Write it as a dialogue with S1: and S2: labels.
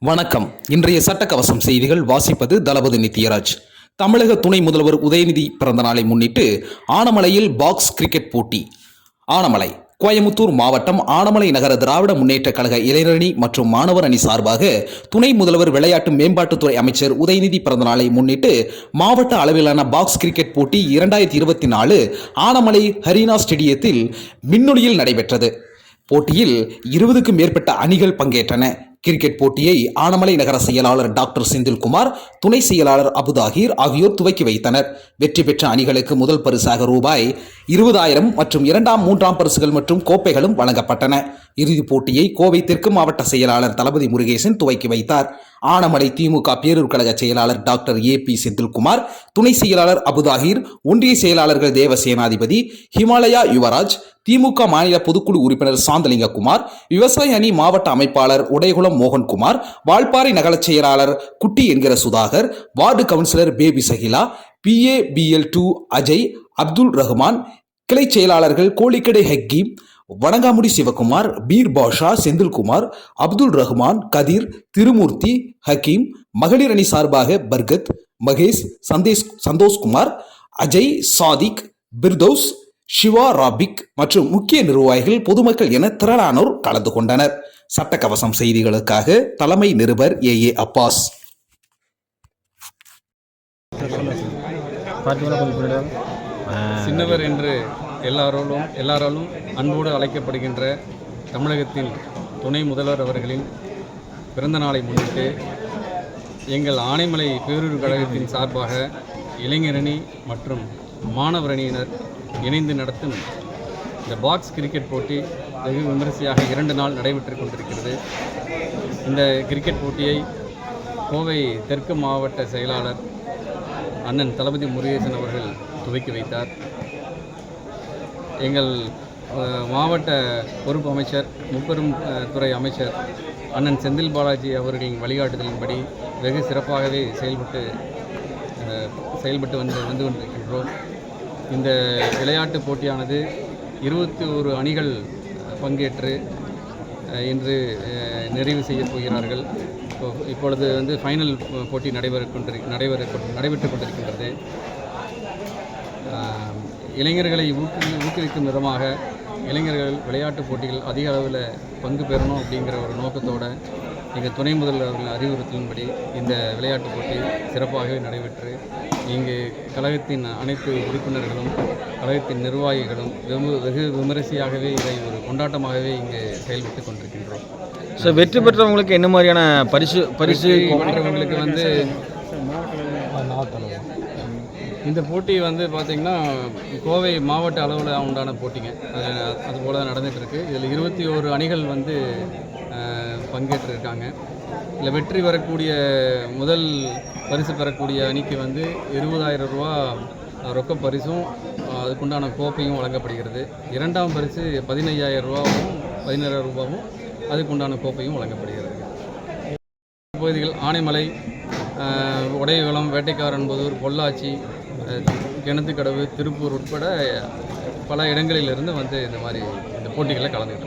S1: வணக்கம். இன்றைய சட்டக்கவசம் செய்திகள் வாசிப்பது தளபதி நித்யராஜ். தமிழக துணை முதல்வர் உதயநிதி பிறந்த நாளை முன்னிட்டு ஆனமலையில் பாக்ஸ் கிரிக்கெட் போட்டி. ஆனமலை கோயமுத்தூர் மாவட்டம் ஆனமலை நகர திராவிட முன்னேற்றக் கழக இளைஞரணி மற்றும் மாணவர் அணி சார்பாக துணை முதல்வர் விளையாட்டு மேம்பாட்டுத்துறை அமைச்சர் உதயநிதி பிறந்த நாளை முன்னிட்டு மாவட்ட அளவிலான பாக்ஸ் கிரிக்கெட் போட்டி இரண்டாயிரத்தி இருபத்தி நாலு ஆனமலை ஹரினா ஸ்டேடியத்தில் மின்னொலியில் நடைபெற்றது. போட்டியில் இருபதுக்கும் மேற்பட்ட அணிகள் பங்கேற்றன. கிரிக்கெட் போட்டியை ஆனமலை நகர செயலாளர் டாக்டர் செந்தில்குமார் துணை செயலாளர் அபுதாகிர் ஆகியோர் துவக்கி வைத்தனர். வெற்றி பெற்ற அணிகளுக்கு முதல் பரிசாக ரூபாய் இருபதாயிரம் மற்றும் இரண்டாம் மூன்றாம் பரிசுகள் மற்றும் கோப்பைகளும் வழங்கப்பட்டன. இறுதிப் போட்டியை கோவை தெற்கு மாவட்ட செயலாளர் தளபதி முருகேசன் துவக்கி வைத்தார். ஆனமலை திமுக பேரூர் கழக செயலாளர் டாக்டர் ஏ பி செந்தில்குமார் துணை செயலாளர் அபுதாகிர் ஒன்றிய செயலாளர்கள் தேவசேனாதிபதி ஹிமாலயா யுவராஜ் திமுக மாநில பொதுக்குழு உறுப்பினர் சாந்தலிங்ககுமார் விவசாய அணி மாவட்ட அமைப்பாளர் உடையகுளம் மோகன்குமார் வால்பாறை நகரச் செயலாளர் குட்டி என்கிற Sudhakar ward councillor Baby Shakila BABL to Ajay Abdul Rahman கிளை செயலாளர்கள் கோழிக்கடை ஹக்கீம் வணங்காமுடி சிவகுமார் பீர் பாஷா செந்தில்குமார் அப்துல் ரஹ்மான் கதிர் திருமூர்த்தி ஹக்கீம் மகளிர் அணி சார்பாக பர்கத் மகேஷ் சந்தேஷ் சந்தோஷ்குமார் அஜய் சாதிக் பிர்தோஸ் சிவா ராபிக் மற்றும் முக்கிய நிர்வாகிகள் பொதுமக்கள் என திரளானோர் கலந்து கொண்டனர். சட்டக்கவசம் செய்திகளுக்காக தலைமை நிருபர் ஏ. ஏ. அப்பாஸ்.
S2: சின்னவர் என்று எல்லாராலும் எல்லாராலும் அன்போடு அழைக்கப்படுகின்ற தமிழகத்தின் துணை முதல்வர் அவர்களின் பிறந்த நாளை முன்னிட்டு எங்கள் ஆனைமலை பேரூர் கழகத்தின் சார்பாக இளைஞரணி மற்றும் மாணவரணியினர் இணைந்து நடத்தும் இந்த பாக்ஸ் கிரிக்கெட் போட்டி வெகு விமரிசையாக இரண்டு நாள் நடைபெற்று கொண்டிருக்கிறது. இந்த கிரிக்கெட் போட்டியை கோவை தெற்கு மாவட்ட செயலாளர் அண்ணன் தளபதி முருகேசன் அவர்கள் துவக்கி வைத்தார். எங்கள் மாவட்ட பொறுப்பு அமைச்சர் முப்பெரும் துறை அமைச்சர் அண்ணன் செந்தில் பாலாஜி அவர்களின் வழிகாட்டுதலின்படி வெகு சிறப்பாகவே செயல்பட்டு செயல்பட்டு வந்து வந்து கொண்டிருக்கின்றோம். இந்த விளையாட்டு போட்டியானது இருபத்தி ஒரு அணிகள் பங்கேற்று இன்று நிறைவு செய்யப் போகிறார்கள். இப்போ இப்பொழுது வந்து ஃபைனல் போட்டி நடைபெற கொண்டிரு நடைபெற நடைபெற்று கொண்டிருக்கின்றது. இளைஞர்களை ஊக்கு ஊக்குவிக்கும் விதமாக இளைஞர்கள் விளையாட்டுப் போட்டிகள் அதிக அளவில் பங்கு பெறணும் அப்படிங்கிற ஒரு நோக்கத்தோடு எங்கள் துணை முதல்வர் அவர்களின் அறிவுறுத்தலின்படி இந்த விளையாட்டுப் போட்டி சிறப்பாகவே நடைபெற்று இங்கு கழகத்தின் அனைத்து உறுப்பினர்களும் கழகத்தின் நிர்வாகிகளும் வெகு வெகு விமரிசையாகவே இதை ஒரு கொண்டாட்டமாகவே இங்கு செயல்பட்டு கொண்டிருக்கின்றோம்.
S3: ஸோ வெற்றி பெற்றவங்களுக்கு என்ன மாதிரியான பரிசு பரிசு
S2: பெற்றவங்களுக்கு வந்து இந்த போட்டி வந்து பார்த்திங்கன்னா கோவை மாவட்ட அளவில் உண்டான போட்டிங்க. அது அதுபோல் நடந்துகிட்டு நடந்துகிட்ருக்கு இதில் இருபத்தி ஓரு அணிகள் வந்து பங்கேற்றிருக்காங்க. இதில் வெற்றி பெறக்கூடிய முதல் பரிசு பெறக்கூடிய அணிக்கு வந்து இருபதாயிரம் ரூபா ரொக்க பரிசும் அதுக்குண்டான கோப்பையும் வழங்கப்படுகிறது. இரண்டாம் பரிசு பதினையாயிரம் ரூபாவும் பதினேழாயிரம் ரூபாவும் அதுக்குண்டான கோப்பையும் வழங்கப்படுகிறது. பகுதிகள் ஆனைமலை உடையகுளம் வேட்டைக்காரன்புதூர் பொள்ளாச்சி கிணத்துக்கடவு திருப்பூர் உட்பட பல இடங்களிலிருந்து வந்து இந்த மாதிரி இந்த போட்டிகளில் கலந்துக்கிட்டு